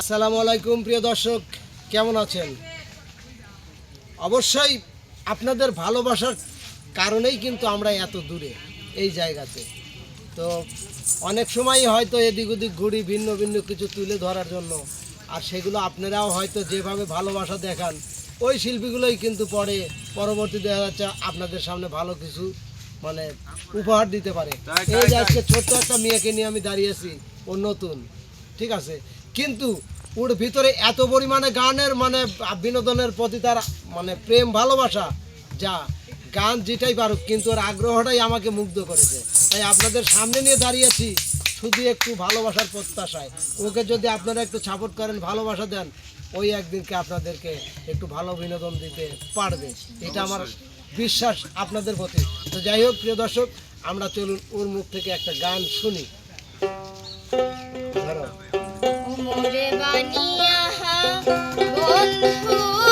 আসসালামু আলাইকুম প্রিয় দর্শক কেমন আছেন? অবশ্যই আপনাদের ভালোবাসার কারণেই কিন্তু আমরা এত দূরে এই জায়গাতে। তো অনেক সময় হয়তো এদিক ওদিক ঘুরি ভিন্ন ভিন্ন কিছু তুলে ধরার জন্য। আর সেগুলো আপনারাও হয়তো যেভাবে ভালোবাসা দেখান ওই শিল্পীগুলোই কিন্তু পরে পরবর্তী দেখা যাচ্ছে আপনাদের সামনে ভালো কিছু মানে উপহার দিতে পারে। এই যে আজকে ছোট্ট একটা মেয়েকে নিয়ে আমি দাঁড়িয়েছি ও নতুন ঠিক আছে? কিন্তু ওর ভিতরে এত পরিমাণে গানের মানে বিনোদনের প্রতি তার মানে প্রেম ভালোবাসা যা গান যেটাই পারুক কিন্তু ওর আগ্রহটাই আমাকে মুগ্ধ করেছে। তাই আপনাদের সামনে নিয়ে দাঁড়িয়েছি শুধু একটু ভালোবাসার প্রত্যাশায়। ওকে যদি আপনারা একটু সাপোর্ট করেন ভালোবাসা দেন ওই একদিনকে আপনাদেরকে একটু ভালো বিনোদন দিতে পারবে। এটা আমার বিশ্বাস আপনাদের প্রতি। তো যাই হোক প্রিয় দর্শক আমরা চলুন ওর মুখ থেকে একটা গান শুনি। ধরো বানিয়া বন্ধু।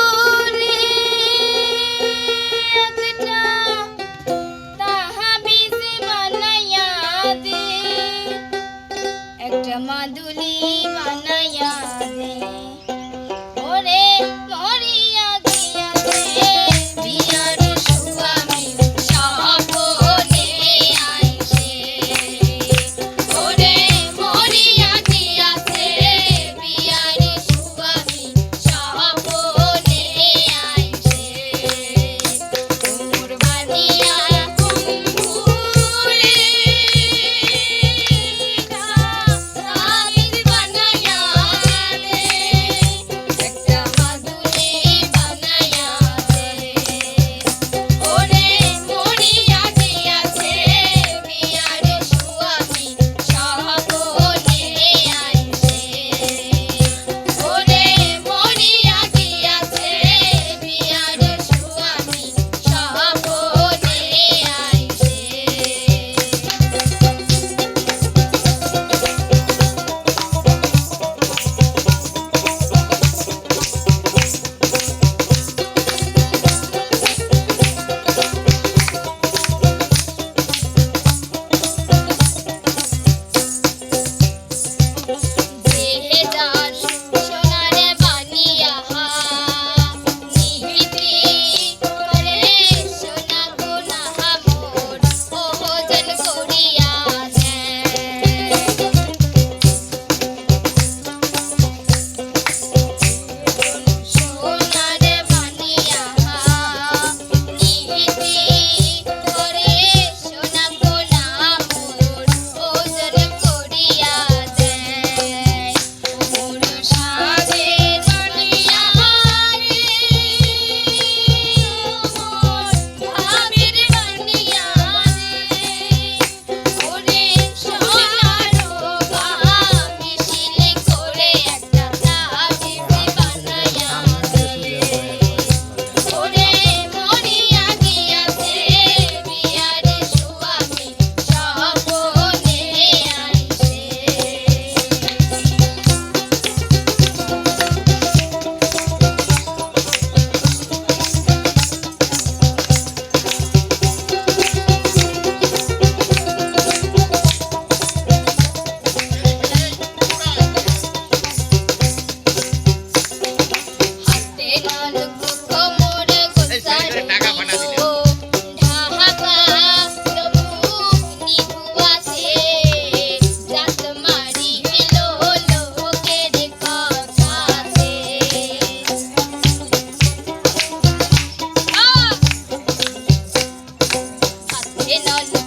you know.